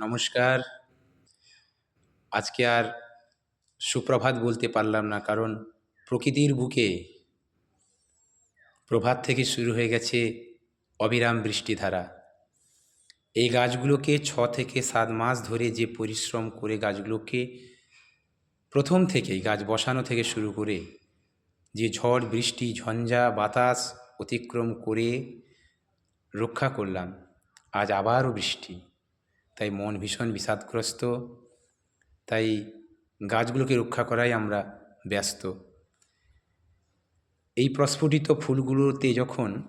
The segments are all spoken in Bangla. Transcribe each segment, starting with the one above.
নমস্কার। আজকে আর সুপ্রভাত বলতে পারলাম না, কারণ প্রকৃতির বুকে প্রভাত থেকে শুরু হয়ে গেছে অবিরাম বৃষ্টিধারা। এই গাছগুলোকে ছ থেকে সাত মাস ধরে যে পরিশ্রম করে গাছগুলোকে প্রথম থেকেই, গাছ বসানো থেকে শুরু করে যে ঝড়, বৃষ্টি, ঝঞ্ঝা, বাতাস অতিক্রম করে রক্ষা করলাম। আজ আবারও বৃষ্টি। তাই মন ভীষণ বিষাদগ্রস্ত। তাই গাছগুলোকে রক্ষা করাই আমরা ব্যস্ত। এই প্রস্ফুটিত ফুলগুলোতে যখন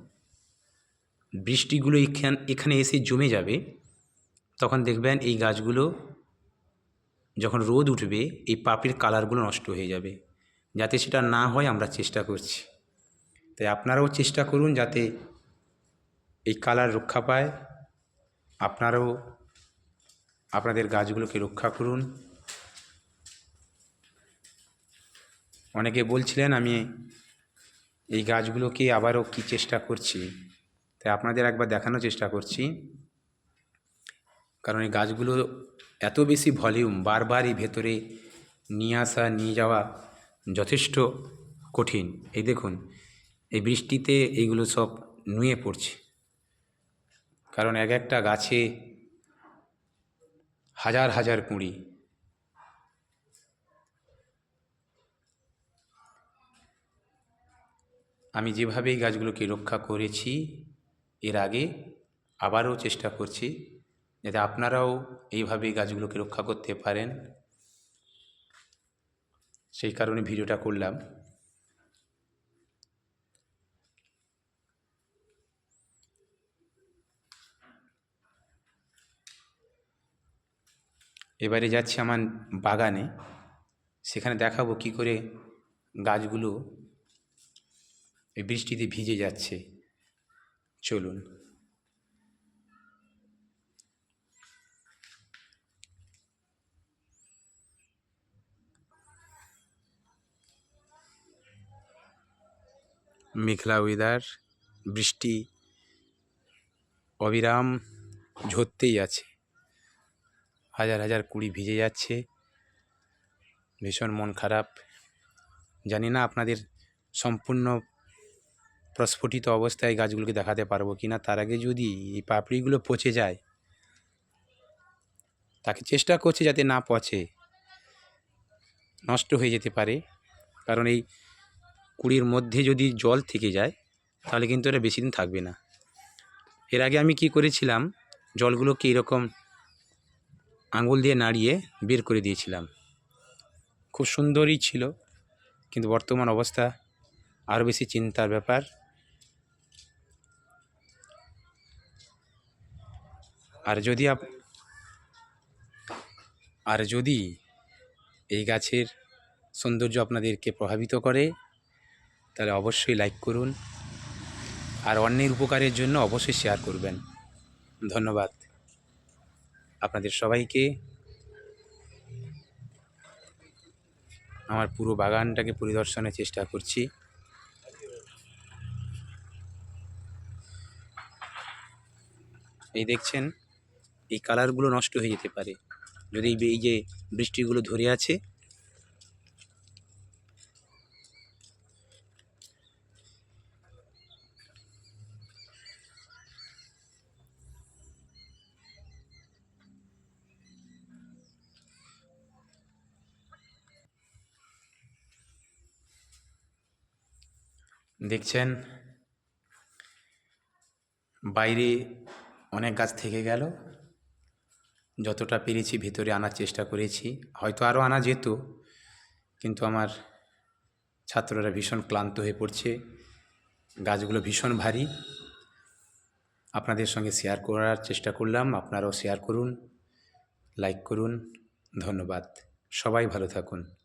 বৃষ্টিগুলো এখান, এখানে এসে জমে যাবে, তখন দেখবেন এই গাছগুলো যখন রোদ উঠবে, এই পাপড়ির কালারগুলো নষ্ট হয়ে যাবে। যাতে সেটা না হয়, আমরা চেষ্টা করছি। তাই আপনারাও চেষ্টা করুন যাতে এই কালার রক্ষা পায়। আপনারাও আপনাদের গাছগুলোকে রক্ষা করুন। অনেকে বলছিলেন, আমি এই গাছগুলোকে আবারও কী চেষ্টা করছি? তাই আপনাদের একবার দেখানোর চেষ্টা করছি। কারণ এই গাছগুলো এত বেশি ভলিউম, বারবারই ভেতরে নিয়ে আসা, নিয়ে যাওয়া যথেষ্ট কঠিন। এই দেখুন, এই বৃষ্টিতে এইগুলো সব নুয়ে পড়ছে। কারণ এক একটা গাছে হাজার হাজার কুঁড়ি। আমি যেভাবে এই গাছগুলোকে রক্ষা করেছি, এর আগে আবারও চেষ্টা করছি যাতে আপনারাও এইভাবে গাছগুলোকে রক্ষা করতে পারেন। সেই কারণে ভিডিওটা করলাম। এবারে যাচ্ছি আমার বাগানে। সেখানে দেখাবো কি করে গাছগুলো এই বৃষ্টিতে ভিজে যাচ্ছে। চলুন। মেঘলা ওয়েদার বৃষ্টি, অবিরাম ঝরতেই আছে। হাজার হাজার কুড়ি ভিজে যাচ্ছে। ভীষণ মন খারাপ। জানি না আপনাদের সম্পূর্ণ প্রস্ফুটিত অবস্থায় গাছগুলোকে দেখাতে পারব কি না তার আগে যদি এই পাপড়িগুলো পচে যায়, তাকে চেষ্টা করছে যাতে না পচে, নষ্ট হয়ে যেতে পারে। কারণ এই কুড়ির মধ্যে যদি জল থেকে যায়, তাহলে কিন্তু এটা বেশি দিন থাকবে না। এর আগে আমি কি করেছিলাম, জলগুলোকে এরকম আঙুল দিয়ে নাড়িয়ে বের করে দিয়েছিলাম। খুব সুন্দরই ছিল, কিন্তু বর্তমান অবস্থা আরও বেশি চিন্তার ব্যাপার। আর যদি আপ আর যদি এই গাছের সৌন্দর্য আপনাদেরকে প্রভাবিত করে, তাহলে অবশ্যই লাইক করুন। আর অন্যের উপকারের জন্য অবশ্যই শেয়ার করবেন। ধন্যবাদ। আপনাদের সবাইকে আমার পুরো বাগানটাকে পরিদর্শনের চেষ্টা করছি। এই দেখছেন, এই কালারগুলো নষ্ট হয়ে যেতে পারে। যদি এই যে বৃষ্টিগুলো ধরে আছে দেখছেন? বাইরে অনেক গাছ থেকে গেল। যতটা পেরেছি ভেতরে আনার চেষ্টা করেছি। হয়তো আরও আনা যেত, কিন্তু আমার ছাত্ররা ভীষণ ক্লান্ত হয়ে পড়ছে। গাছগুলো ভীষণ ভারী। আপনাদের সঙ্গে শেয়ার করার চেষ্টা করলাম। আপনারাও শেয়ার করুন লাইক করুন। ধন্যবাদ। সবাই ভালো থাকুন।